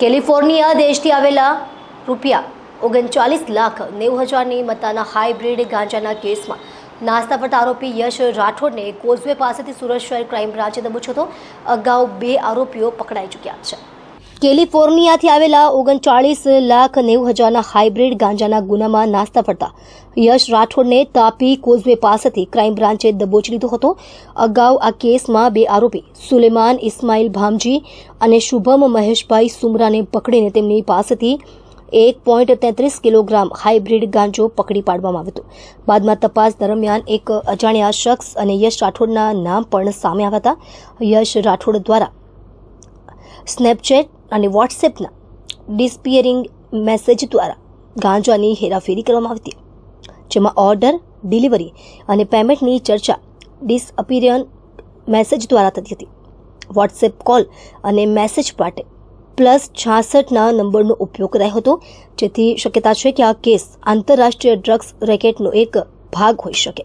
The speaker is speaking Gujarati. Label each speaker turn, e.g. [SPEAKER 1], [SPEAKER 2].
[SPEAKER 1] કેલિફોર્નિયા દેશથી આવેલા રૂપિયા ઓગણચાલીસ લાખ નેવું હજારની મતાના હાઇબ્રિડ ગાંજાના કેસમાં નાસ્તા પડતા આરોપી યશ રાઠોડને કોઝવે પાસેથી સુરત શહેર ક્રાઇમ બ્રાંચે દબોચ્યો હતો. અગાઉ બે આરોપીઓ પકડાઈ ચૂક્યા છે. કેલિફોર્નિયાથી આવેલા ઓગણચાળીસ લાખ નેવું હજારના હાઇબ્રિડ ગાંજાના ગુનામાં નાસ્તા પડતા યશ રાઠોડને તાપી કોઝવે પાસેથી ક્રાઇમ બ્રાન્ચે દબોચી લીધો હતો. અગાઉ આ કેસમાં બે આરોપી સુલેમાન ઇસ્માઇલ ભામજી અને શુભમ મહેશભાઈ સુમરાને પકડીને તેમની પાસેથી એક પોઈન્ટ તેત્રીસ કિલોગ્રામ હાઇબ્રિડ ગાંજો પકડી પાડવામાં આવ્યો હતો. બાદમાં તપાસ દરમિયાન એક અજાણ્યા શખ્સ અને યશ રાઠોડના નામ પણ સામે આવ્યા હતા. યશ રાઠોડ દ્વારા સ્નેપચેટ અને વોટ્સએપના ડિસ્પિયરિંગ મેસેજ દ્વારા ગાંજાની હેરાફેરી કરવામાં આવતી. જેમાં ઓર્ડર, ડિલિવરી અને પેમેન્ટની ચર્ચા ડિસઅપિરિયન મેસેજ દ્વારા થતી હતી. વોટ્સએપ કોલ અને મેસેજ માટે પ્લસ છાસઠના નંબરનો ઉપયોગ કરાયો હતો. જેથી શક્યતા છે કે આ કેસ આંતરરાષ્ટ્રીય ડ્રગ્સ રેકેટનો એક ભાગ હોઈ શકે.